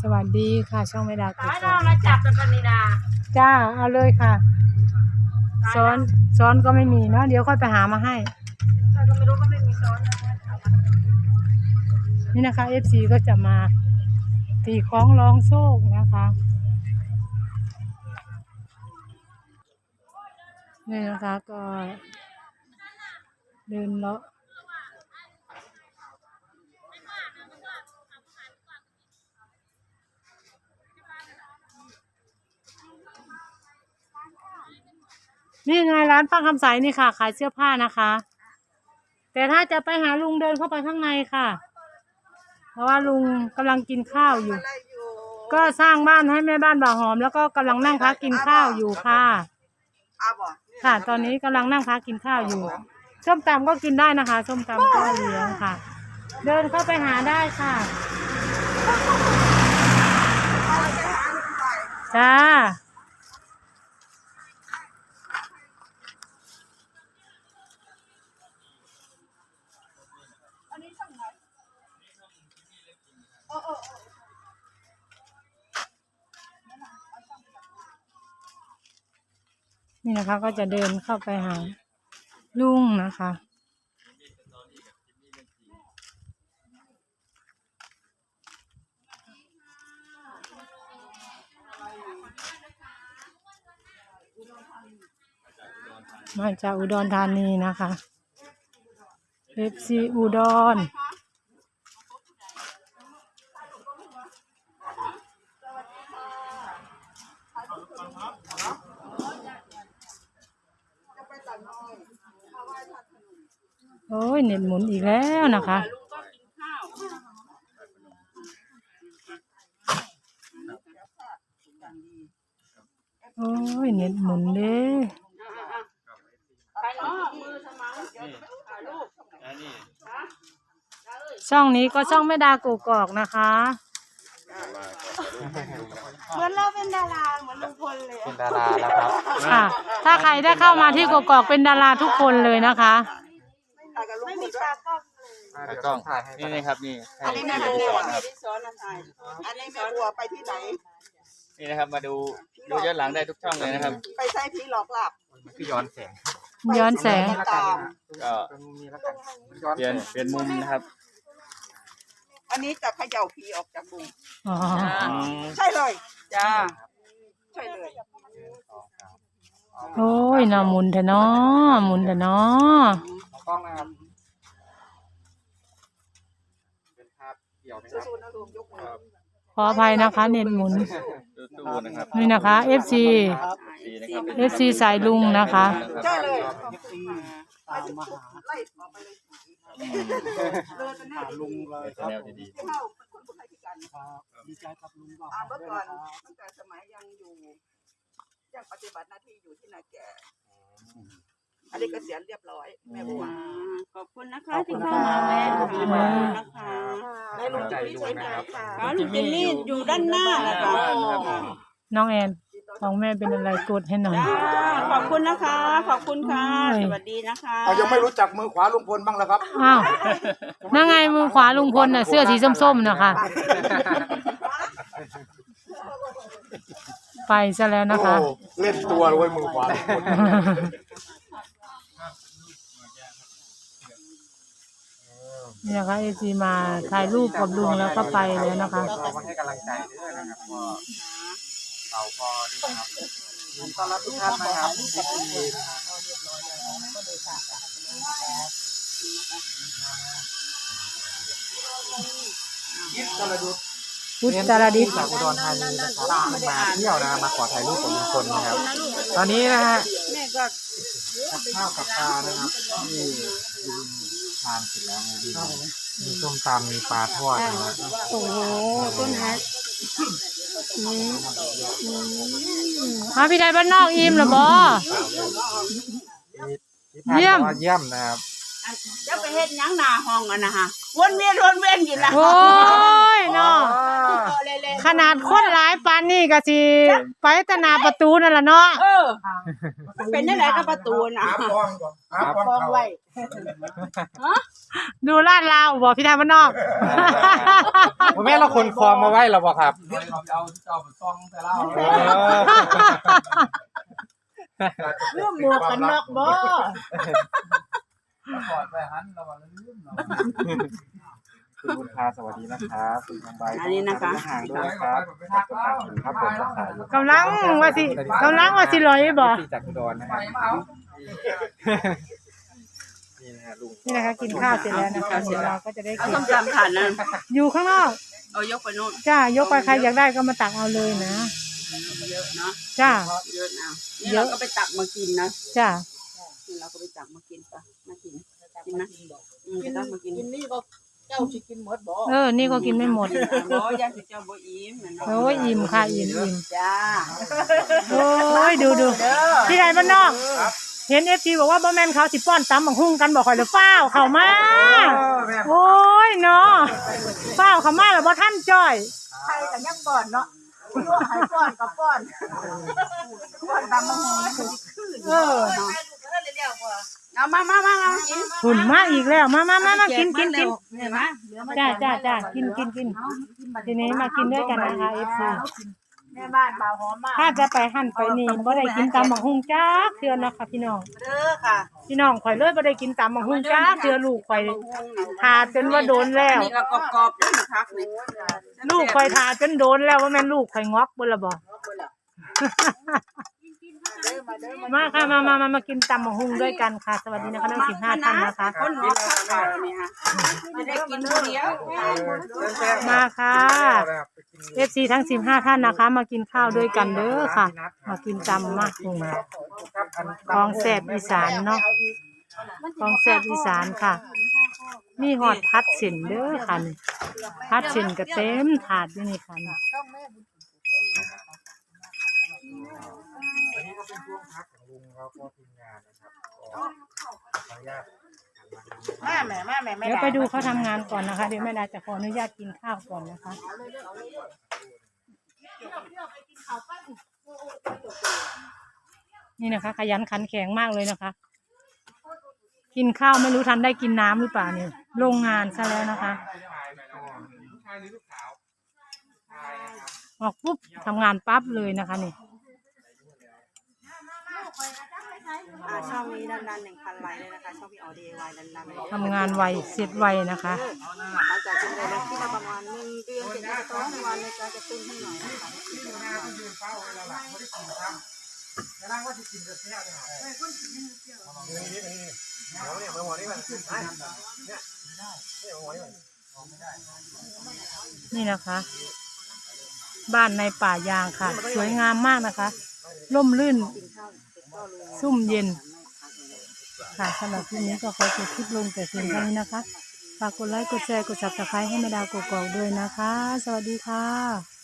สวัสดีค่ะ ช่องไม่ดาตากุยกน้องแล้วจับกันปนิดาจ้า เอาเลยค่ะ ซ้อน ซ้อนก็ไม่มีเนาะ เดี๋ยวค่อยไปหามาให้ใครก็ไม่รู้ก็ไม่มีซ้อนนะนี่นะคะ FC ก็จะมาตีคล้องร้องโชคนะคะ นี่นะคะก็เดินเลาะ นี่ไงร้านป้าคำใสนี่ค่ะ ขายเสื้อผ้านะคะ แต่ถ้าจะไปหาลุงเดินเข้าไปข้างในค่ะ เพราะว่าลุงกำลังกินข้าวอยู่ก็สร้างบ้านให้แม่บ้านบ่าวหอม แล้วก็กำลังนั่งพักกินข้าวอยู่ค่ะ อาบ่ค่ะ ตอนนี้กำลังนั่งพักกินข้าวอยู่ส้มตำก็กินได้นะคะส้มตำก็เลี้ยงค่ะ เดินเข้าไปหาได้ค่ะจ้า นี่นะคะ ก็จะเดินเข้าไปหาลุงนะคะ มาจากอุดรธานีนะคะเอฟซีอุดร โอ้ยเน็ตหมุนอีกแล้วนะคะโอ้ยเน็ตหมุนเด้ไปเนาะมือสมังเดี๋ยวถ่ายรูปช่องนี้ก็ช่องแม่ดากูกอกนะคะ เหมือนเราเป็นดาราเหมือนลุงพลเลยเป็นดาราแล้วครับ ค่ะ ถ้าใครได้เข้ามาที่กกอกเป็นดาราทุกคนเลยนะคะไม่มีตากล้องตากล้องนี่นี่ครับ นี่ให้อันนี้ให้แม่ดูบัวก่อนนะครับที่ซ้อนนะถ่ายอันนี้แม่บัวไปที่ไหน นี่นะครับ มาดูดูย้อนหลังได้ทุกช่องเลยนะครับ ไปใช้ผีหลอกหลับคือย้อนแสง ย้อนแสงตามก็เปลี่ยนเปลี่ยนมุมนะครับ อันนี้จะเขย่าผีออกจากบุงอ๋ออืมใช่เลยจ้าใช่เลยโอ้ยน่าหมุนเถอะเนาะหมุนเถอะเนาะกล้องนะครับเป็นภาพเกี่ยวนะครับ สู้ๆนะลุงยกมือขออภัยนะคะ เน็ตหมุนตู้ๆนะครับนี่นะคะ FC สีนะครับ FC สายลุงนะคะ ใช่เลยตามมาหาไล่ออกไปเลยอืมเลยจะแน่หาลุงเลยเป็นครับแนวผมดีที่เข้าเป็นคนคนไทยพิการครับดีใจกับลุงบ่าวอ่าเมื่อด้วยก่อนนะครับตั้งแต่สมัยยังอยู่ยังปฏิบัติหน้าที่อยู่ที่นาแก่อันนี้เกษียณเรียบร้อยแม่บัว ขอบคุณนะคะที่เข้ามาแวะขอบคุณนะคะได้ลุงจุลี่ใช้ไหมค่ะอ๋อลุงเจนนี่อยู่ด้านหน้านะคะน้องแอนของแม่เป็นอะไรกดให้หน่อยจ้าขอบคุณนะคะ ขอบคุณค่ะโอ้ยสวัสดีนะคะเอายังไม่รู้จักมือขวาลุงพลบ้างแล้วครับ อ้าวนั่นไงมือขวาลุงพลน่ะเสื้อสีส้มๆนะคะ ไปซะแล้วนะคะโอ้เล่นตัวเลยมือขวาลุงพล นี่นะคะเอซีมาถ่ายรูปกับลุงแล้วก็ไปแล้วนะคะ เรามาให้กำลังใจด้วยนะครับก็เราก็นี่นะครับยินดีต้อนรับทุกท่านนะครับที่ดีนะครับพุทธรดิษฐ์จากอุดรธานีนะครับมาเที่ยวนะมาขอถ่ายรูปกับลุงพลนะครับ ตอนนี้นะฮะแม่ก็กับข้าวกับปลานะครับที่ลุงทานเสร็จแล้วนะครับมีส้มตำมีปลาทอดนะฮะโอ้โหต้นฮัทมาพี่ไทยบ้านนอกอิ่มเหรอบอ ที่เยี่ยมเยี่ยมนะครับ จะไปเฮ็ดหยังหน้าห้องอะนะฮะวนเวียนวนเวียนอยู่นะ โอ้ย เนาะเล่นขนาดคนหลายปานนี่ก็สิไปแตหนาประตูนั่นล่ะเนาะเออมันเป็นยังไงกับประตูน่ะหาปองก่อนหาปองไว้ดูลาดลาวบอกพี่ทายบ้านนอก คุณแม่เราคนคลองมาไว้แล้วบ่ครับเราเอาเจ้าไปซองแต่เล่าเออเรื่องหมวกกันน็อกบ่ถอดไปหันเราว่าลืมเนาะ คุณบุญพาสวัสดีนะครับคุณทองใบอันนี้นะคะ ห่างด้วยนะครับครับผมรักษาอยู่กำลังว่าสิกำลังว่าสิลอยบ่ที่จากอุดรนะครับนี่นะฮะลุงนี่นะคะกินข้าวเสร็จแล้วนะคะเดี๋ยวเราก็จะได้เอากินส้มตำถาดนั้นอยู่ข้างนอกเอายกไปโน่นจ้ายกไปใครอยากได้ก็มาตักเอาเลยนะเยอะเนาะจ้าเยอะนะนี่เราก็ไปตักมากินนะจ้านี่เราก็ไปตักมากินปะมากินกินนะอืมไปตักมากิน กินนี่ก็ เจ้าสิกินหมดบ่เออ นี่ก็กินไม่หมดบ่ยายสิเจ้าบ่อิ่มนั่นเนาะโอ้ยอิ่มค่ะอิ่มอิ่มจ้าโอ้ยดูดูพี่ไทยบ้านนอกเห็นเอฟซีบอกว่าบ่แม่นเขาสิป้อนตำบักหุ่งกันบอกข่อยเลยฟ้าวเข้ามาโอ้ยเนาะฟ้าวเข้ามาแล้วบ่ท่านจ้อยใครกันยังก่อนเนาะยั่วให้ป้อนกับป้อนป้อนตามมาหงคือขึ้นเออ เอามามามามากินหุ่นมาอีกแล้ว มามามามากินกินกินเห็นไหมเหลือมาจ้าจ้าจ้ากินกินกินทีนี้มากินด้วยกันนะคะเอฟซีแม่บ้านบ่าวหอมมากถ้าจะไปหั่นไปนี่บ่ได้กินตำบักหุ่งจ้าเทื่อนะคะพี่น้องเด้อค่ะ พี่น้องข่อยเลยบ่ได้กินตำบักหุ่งจ้าเทื่อลูกข่อยทาจนว่าโดนแล้วนี่ก็กรอบๆด้วยนะครับนี่ลูกข่อยทาจนโดนแล้วว่าแม่นลูกข่อยงอกเบ่ละบ่ มาค่ะมามามามากินตำบักหุ่งด้วยกันค่ะ สวัสดีนะคะทั้งสิบห้าท่านนะคะคนอกข้าวนี่ฮะจะได้กินคนเดียวมาค่ะเอฟซีทั้งสิบห้าท่านนะคะ มากินข้าวด้วยกันเด้อค่ะ มากินตำมากหุงของแสบอีสานเนาะของแสบอีสานค่ะมีหอดพัดส้นเด้อค่ะพัดส้นก็เต็มถาดอยู่นี่ค่ะ อันนี้ก็เป็นช่วงพักของลุงแล้วก็ทีมงานนะครับก็ขออนุญาตแม่แม่แม่แม่แม่เดี๋ยวไปดูเขาทำงานก่อนนะคะ เดี๋ยวแม่ดาจะขออนุญาตกินข้าวก่อนนะคะ นี่นะคะ ขยันขันแข็งมากเลยนะคะ กินข้าวไม่รู้ทันได้กินน้ำหรือเปล่าเนี่ยโรงงานซะแล้วนะคะ ชายหรือลูกสาวชายนะครับ ออกปุ๊บทำงานปั๊บเลยนะคะนี่ อ่าช่องนี้นานๆหนึ่งพันไลค์เลยนะคะ ช่องพี่ออดีไวนานๆเลยทำงานไวเสร็จไวนะคะ หลังจากที่ได้ที่มาประมาณหนึ่งเดือนเสร็จแล้วก็ต้องวันในการกระตุ้นให้หน่อยนะคะหน้าที่ยืนเฝ้าเวลาหลังไม่ได้กินครับแล้วก็จะกินแบบเนี้ยเลยคนกินเดือดเสี้ยวนี่นี่นี่หัวเนี่ยหัวนี่มันเนี่ยนี่หัวนี่มันนี่นะคะ บ้านในป่ายางค่ะ สวยงามมากนะคะ ร่มรื่น ซุ่มเย็น ค่ะสำหรับคลิปนี้ก็ขอจบคลิปลงแต่เพียงเท่านี้นะคะฝากกดไลค์กดแชร์กด subscribe ให้แม่ดาวกกอกด้วยนะคะ สวัสดีค่ะ